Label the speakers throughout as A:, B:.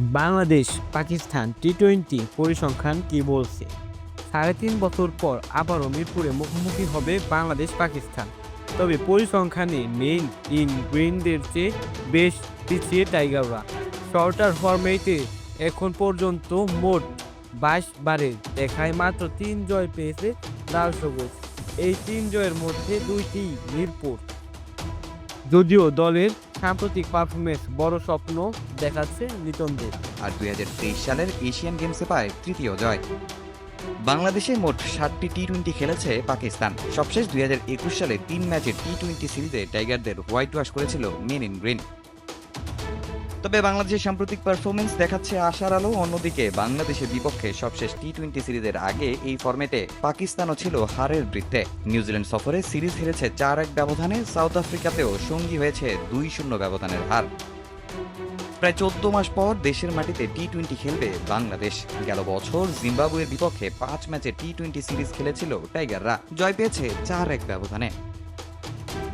A: Bangladesh, Pakistan T twenty পরিসংখ্যান কি বলছে? সাড়ে তিন বছর পর আবারও মিরপুরে মুখোমুখি হবে বাংলাদেশ, পাকিস্তান। তবে পরিসংখ্যানে মেইন ইন গ্রিনদের চেয়ে বেশ পিছিয়ে টাইগাররা। শর্টার ফরম্যাটে এখন পর্যন্ত মোট বাইশ বারে দেখায় মাত্র তিন জয় পেয়েছে লাল সবুজ। এই তিন জয়ের মধ্যে দুইটি মিরপুর। যদিও দলের সাম্প্রতিক পারফরমেন্স বড় স্বপ্ন দেখাচ্ছে লিটনদের।
B: আর দুই হাজার তেইশ সালের এশিয়ান গেমসে পায় তৃতীয় জয়। বাংলাদেশে মোট সাতটি টি টোয়েন্টি খেলেছে পাকিস্তান। সবশেষ দুই হাজার একুশ সালে তিন ম্যাচের টি টোয়েন্টি সিরিজে টাইগারদের হোয়াইট ওয়াশ করেছিল মেন ইন গ্রিন। তবে বাংলাদেশের সাম্প্রতিক পারফরমেন্স দেখাচ্ছে আশার আলো। অন্যদিকে বাংলাদেশের বিপক্ষে সবশেষ টি টোয়েন্টি সিরিজের আগে এই ফরম্যাটে পাকিস্তানও ছিল হারের বৃত্তে। নিউজিল্যান্ড সফরে সিরিজ হেরেছে চার এক ব্যবধানে সাউথ আফ্রিকাতেও সঙ্গী হয়েছে দুই শূন্য ব্যবধানের হার। প্রায় চোদ্দ মাস পর দেশের মাটিতে টি টোয়েন্টি খেলবে বাংলাদেশ। গেল বছর জিম্বাবুয়ের বিপক্ষে পাঁচ ম্যাচে টি টোয়েন্টি সিরিজ খেলেছিল টাইগাররা। জয় পেয়েছে চার এক ব্যবধানে।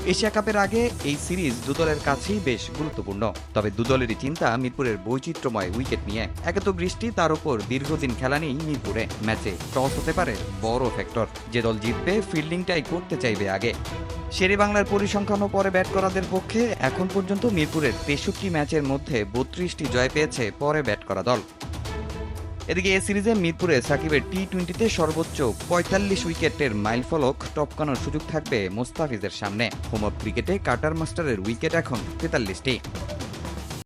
B: এশিয়া কাপের আগে এই সিরিজ দুদলের কাছেই বেশ গুরুত্বপূর্ণ। তবে দুদলেরই চিন্তা মিরপুরের বৈচিত্র্যময় উইকেট নিয়ে। একে তো বৃষ্টি তার উপর দীর্ঘদিন খেলা নেই মিরপুরে। ম্যাচে টস হতে পারে বড় ফ্যাক্টর। যে দল জিতবে, ফিল্ডিংটাই করতে চাইবে আগে। শেরে বাংলার পরিসংখ্যানও পরে ব্যাট করাদের পক্ষে। এখন পর্যন্ত মিরপুরের তেষট্টি ম্যাচের মধ্যে বত্রিশটি জয় পেয়েছে পরে ব্যাট করা দল। এদিকে এ সিরিজে মিরপুরে সাকিবের টি টোয়েন্টিতে সর্বোচ্চ পঁয়তাল্লিশ উইকেটের মাইল মাইলফলক টপকানোর সুযোগ থাকবে মোস্তাফিজের সামনে। হোম অফ ক্রিকেটে কাটার মাস্টারের উইকেট এখন তেতাল্লিশটি।